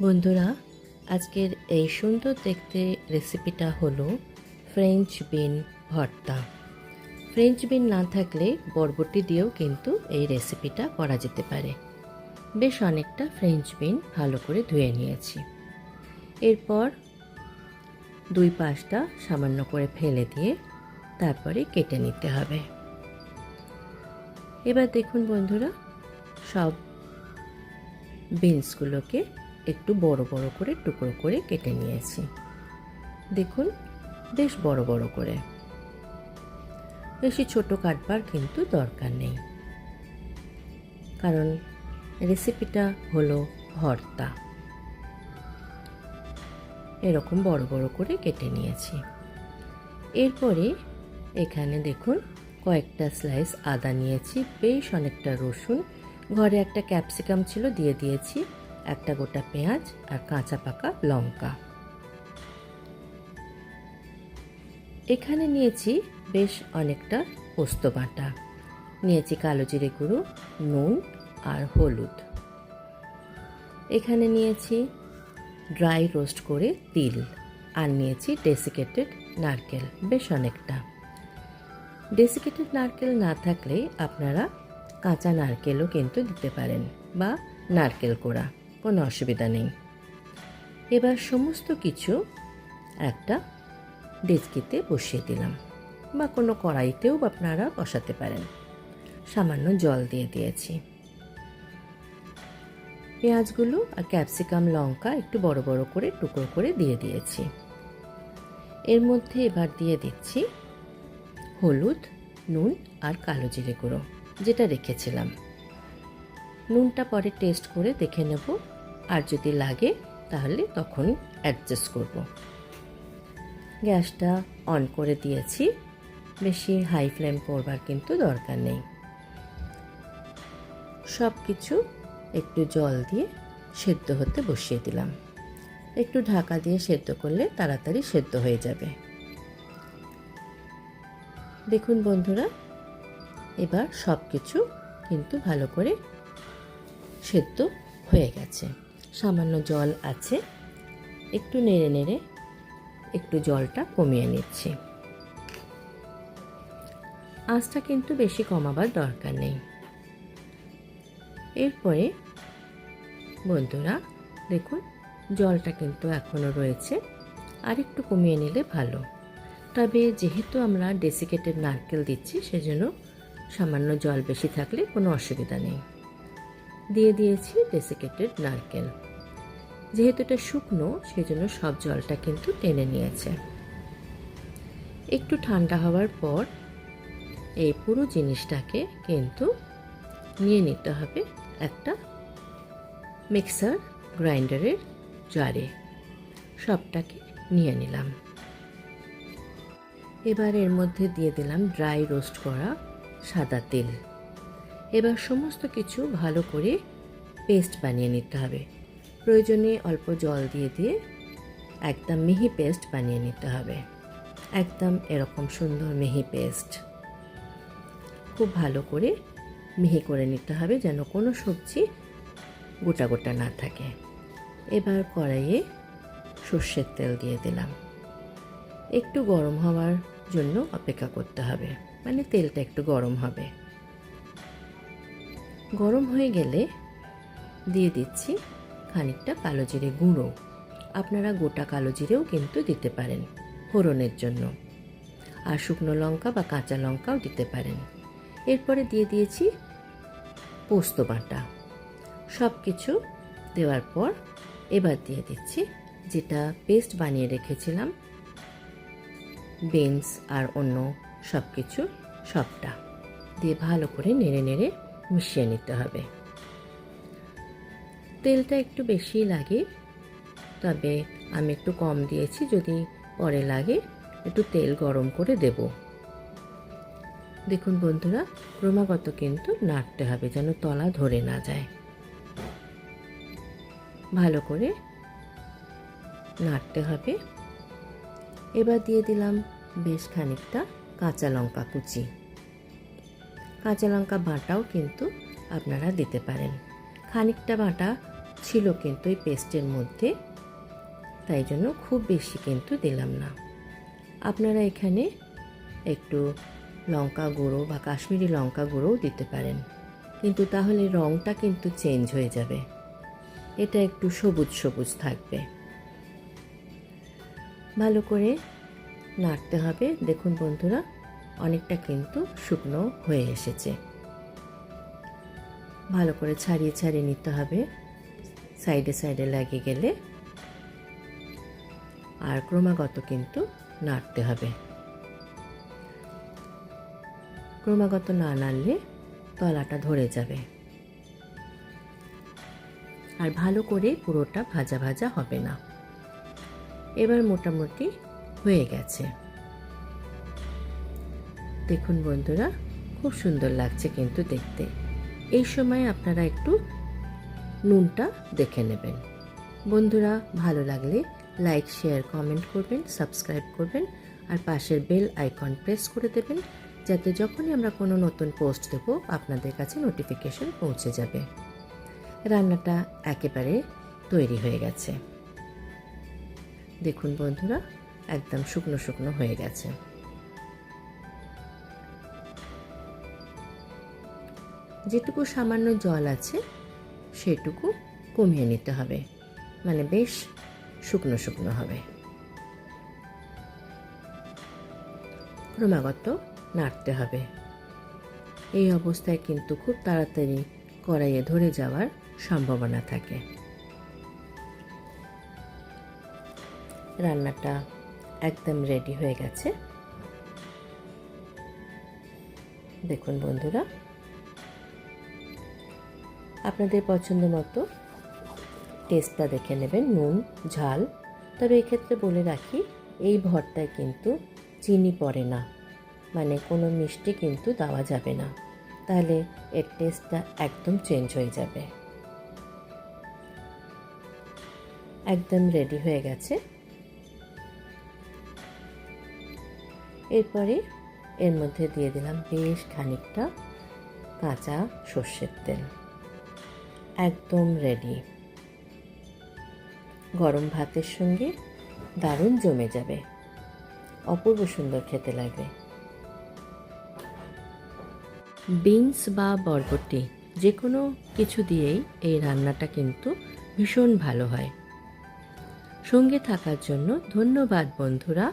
বন্ধুরা, আজকের এই সুন্দর দেখতে রেসিপিটা হলো ফ্রেঞ্চ বিন ভর্তা। ফ্রেঞ্চ বিন না থাকলে বরবটি দিয়েও কিন্তু এই রেসিপিটা করা যেতে পারে। বেশ অনেকটা ফ্রেঞ্চ বিন ভালো করে ধুয়ে নিয়েছি। এরপর দুই পাশটা সামান্য করে ফেলে দিয়ে তারপরে কেটে নিতে হবে। এবার দেখুন বন্ধুরা, সব বিনসগুলোকে একটু বড় বড় করে টুকরো করে কেটে নিয়েছি। দেখুন, বেশ বড় বড় করে। বেশি ছোট কাটবার কিন্তু দরকার নেই। কারণ রেসিপিটা হলো ভর্তা। এরকম বড় বড় করে কেটে নিয়েছি। এরপরে এখানে দেখুন, কয়েকটা স্লাইস আদা নিয়েছি, বেশ অনেকটা রসুন, ঘরে একটা ক্যাপসিকাম ছিল, দিয়ে দিয়েছি। একটা গোটা পেঁয়াজ আর কাঁচা পাকা লঙ্কা। এখানে নিয়েছি বেশ অনেকটা পোস্ত বাটা। নিয়েছি কালো জিরে গুঁড়ো, নুন আর হলুদ। এখানে নিয়েছি ড্রাই রোস্ট করে তিল আর নিয়েছি ডেসিকেটেড নারকেল, বেশ অনেকটা। ডেসিকেটেড নারকেল না থাকলে আপনারা কাঁচা নারকেলও কিন্তু দিতে পারেন বা নারকেল কোড়া। কোনো অসুবিধা নেই। এবার সমস্ত কিছু একটা ডেচকিতে বসিয়ে দিলাম বা কোনো কড়াইতেও আপনারা বসাতে পারেন। সামান্য জল দিয়ে দিয়েছি। পেঁয়াজগুলো আর ক্যাপসিকাম, লঙ্কা একটু বড় বড় করে টুকরো করে দিয়ে দিয়েছি। এর মধ্যে এবার দিয়ে দিচ্ছি হলুদ, নুন আর কালো জিরে গুঁড়ো, যেটা রেখেছিলাম। নুনটা পরে টেস্ট করে দেখে নেব আর যদি লাগে, তাহলে তখন অ্যাডজাস্ট করব। গ্যাসটা অন করে দিয়েছি। বেশি হাই ফ্লেম করবার কিন্তু দরকার নেই। সব কিছু একটু জল দিয়ে সেদ্ধ হতে বসিয়ে দিলাম। একটু ঢাকা দিয়ে সেদ্ধ করলে তাড়াতাড়ি সেদ্ধ হয়ে যাবে। দেখুন বন্ধুরা, এবার সব কিছু কিন্তু ভালো করে সেদ্ধ হয়ে গেছে। সামান্য জল আছে। একটু নেড়ে নেড়ে একটু জলটা কমিয়ে নিচ্ছি। আঁচটা কিন্তু বেশি কমাবার দরকার নেই। এরপরে বন্ধুরা, দেখুন, জলটা কিন্তু এখনও রয়েছে। আর একটু কমিয়ে নিলে ভালো। তবে যেহেতু আমরা ডেসিকেটেড নারকেল দিচ্ছি, সেজন্য সামান্য জল বেশি থাকলে কোনো অসুবিধা নেই। দিয়ে দিয়েছি ডেসিকেটেড নারকেল। যেহেতু এটা শুকনো, সেজন্য সব জলটা কিন্তু টেনে নিয়েছে। একটু ঠান্ডা হওয়ার পর এই পুরো জিনিসটাকে কিন্তু নিয়ে নিতে হবে একটা মিক্সার গ্রাইন্ডারের জারে। সবটাকে নিয়ে নিলাম। এবার এর মধ্যে দিয়ে দিলাম ড্রাই রোস্ট করা সাদা তেল। এবার সমস্ত কিছু ভালো করে পেস্ট বানিয়ে নিতে হবে। প্রয়োজনে অল্প জল দিয়ে দিয়ে একদম মিহি পেস্ট বানিয়ে নিতে হবে। একদম এরকম সুন্দর মিহি পেস্ট। খুব ভালো করে মিহি করে নিতে হবে যেন কোনো সবজি গোটা গোটা না থাকে। এবার কড়াইয়ে সর্ষের তেল দিয়ে দিলাম। একটু গরম হওয়ার জন্য অপেক্ষা করতে হবে মানে তেলটা একটু গরম হবে। গরম হয়ে গেলে দিয়ে দিচ্ছি খানিকটা কালো জিরে গুঁড়ো। আপনারা গোটা কালো জিরেও কিন্তু দিতে পারেন ফোড়নের জন্য। আর শুকনো লঙ্কা বা কাঁচা লঙ্কাও দিতে পারেন। এরপরে দিয়ে দিয়েছি পোস্ত বাটা। সব কিছু দেওয়ার পর এবার দিয়ে দিচ্ছি যেটা পেস্ট বানিয়ে রেখেছিলাম, বিনস আর অন্য সব কিছু সবটা। দিয়ে ভালো করে নেড়ে নেড়ে মিশিয়ে নিতে হবে। তেলটা একটু বেশি লাগে, তবে আমি একটু কম দিয়েছি, যদি পরে লাগে একটু তেল গরম করে দেব। দেখুন বন্ধুরা, ক্রমাগত কিন্তু নাড়তে হবে যেন তলা ধরে না যায়। ভালো করে নাড়তে হবে। এবার দিয়ে দিলাম বেশ খানিকটা কাঁচা লঙ্কা কুচি। কাঁচা লঙ্কা বাটাও কিন্তু আপনারা দিতে পারেন। খানিকটা বাটা ছিল কিন্তু এই পেস্টের মধ্যে। তাই জন্য খুব বেশি কিন্তু দিলাম না। আপনারা এখানে একটু লঙ্কা গুঁড়ো বা কাশ্মীরি লঙ্কা গুঁড়োও দিতে পারেন। কিন্তু তাহলে রঙটা কিন্তু চেঞ্জ হয়ে যাবে। এটা একটু সবুজ সবুজ থাকবে। ভালো করে নাড়তে হবে। দেখুন বন্ধুরা, অনেকটা কিন্তু শুকনো হয়ে এসেছে। ভালো করে ছাড়িয়ে ছাড়িয়ে নিতে হবে। সাইডে সাইডে লাগে গেলে আর ক্রমাগত কিন্তু নাড়তে হবে। ক্রমাগত না নাড়লে তলাটা ধরে যাবে। আর ভালো করে পুরোটা ভাজা ভাজা হবে না। এবার মোটামুটি হয়ে গেছে। দেখুন বন্ধুরা, খুব সুন্দর লাগছে কিন্তু দেখতে। এই সময় আপনারা একটু নুনটা দেখে নেবেন। বন্ধুরা, ভালো লাগলে লাইক, শেয়ার, কমেন্ট করবেন, সাবস্ক্রাইব করবেন, আর পাশের বেল আইকন প্রেস করে দেবেন, যাতে যখনই আমরা কোনো নতুন পোস্ট দেব, আপনাদের কাছে নোটিফিকেশন পৌঁছে যাবে। রান্নাটা একেবারে তৈরি হয়ে গেছে। দেখুন বন্ধুরা, একদম শুকনো শুকনো হয়ে গেছে। যেটুকু সামান্য জল আছে সেটুকু কমিয়ে নিতে হবে। মানে বেশ শুকনো শুকনো হবে। ক্রমাগত নাড়তে হবে। এই অবস্থায় কিন্তু খুব তাড়াতাড়ি কড়াইয়ে ধরে যাওয়ার সম্ভাবনা থাকে। রান্নাটা একদম রেডি হয়ে গেছে। দেখুন বন্ধুরা আপনাদের পছন্দ মতো টেস্টটা দেখে নেবেন, নুন, ঝাল। তবে এক্ষেত্রে বলে রাখি, এই ভর্তায় কিন্তু চিনি পড়ে না। মানে কোনো মিষ্টি কিন্তু দেওয়া যাবে না। তাহলে এর টেস্টটা একদম চেঞ্জ হয়ে যাবে। একদম রেডি হয়ে গেছে। এরপরে এর মধ্যে দিয়ে দিলাম বেশ খানিকটা কাঁচা সর্ষের তেল। একদম রেডি গরম ভাতের সঙ্গে দারুণ জমে যাবে। অপূর্ব সুন্দর খেতে লাগবে। বিনস বা বরবটি যে কোনো কিছু দিয়েই এই রান্নাটা কিন্তু ভীষণ ভালো হয়। সঙ্গে থাকার জন্য ধন্যবাদ বন্ধুরা।